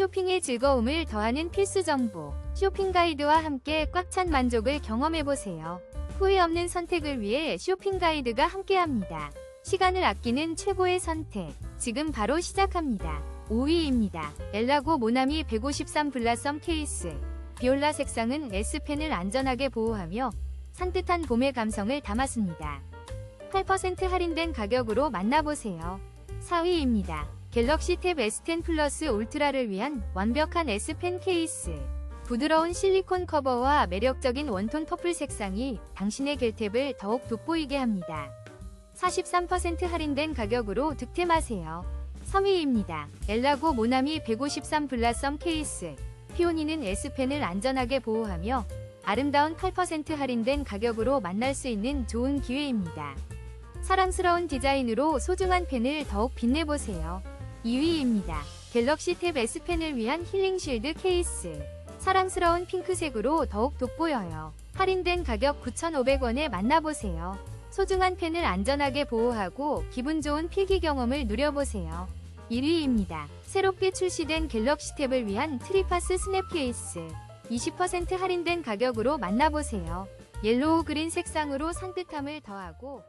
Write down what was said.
쇼핑의 즐거움을 더하는 필수 정보. 쇼핑 가이드와 함께 꽉 찬 만족을 경험해보세요. 후회 없는 선택을 위해 쇼핑 가이드가 함께합니다. 시간을 아끼는 최고의 선택. 지금 바로 시작합니다. 5위입니다. 엘라고 모나미 153 블라썸 케이스. 비올라 색상은 S펜을 안전하게 보호하며 산뜻한 봄의 감성을 담았습니다. 8% 할인된 가격으로 만나보세요. 4위입니다. 갤럭시 탭 S10 플러스 울트라를 위한 완벽한 S펜 케이스. 부드러운 실리콘 커버와 매력적인 원톤 퍼플 색상이 당신의 겔탭을 더욱 돋보이게 합니다. 43% 할인된 가격으로 득템하세요. 3위입니다. 엘라고 모나미 153 블라썸 케이스. 피오니는 S펜을 안전하게 보호하며 아름다운 8% 할인된 가격으로 만날 수 있는 좋은 기회입니다. 사랑스러운 디자인으로 소중한 펜을 더욱 빛내보세요. 2위입니다. 갤럭시 탭 S펜을 위한 힐링 쉴드 케이스. 사랑스러운 핑크색으로 더욱 돋보여요. 할인된 가격 9,500원에 만나보세요. 소중한 펜을 안전하게 보호하고 기분 좋은 필기 경험을 누려보세요. 1위입니다. 새롭게 출시된 갤럭시 탭을 위한 트리파스 스냅 케이스. 20% 할인된 가격으로 만나보세요. 옐로우 그린 색상으로 산뜻함을 더하고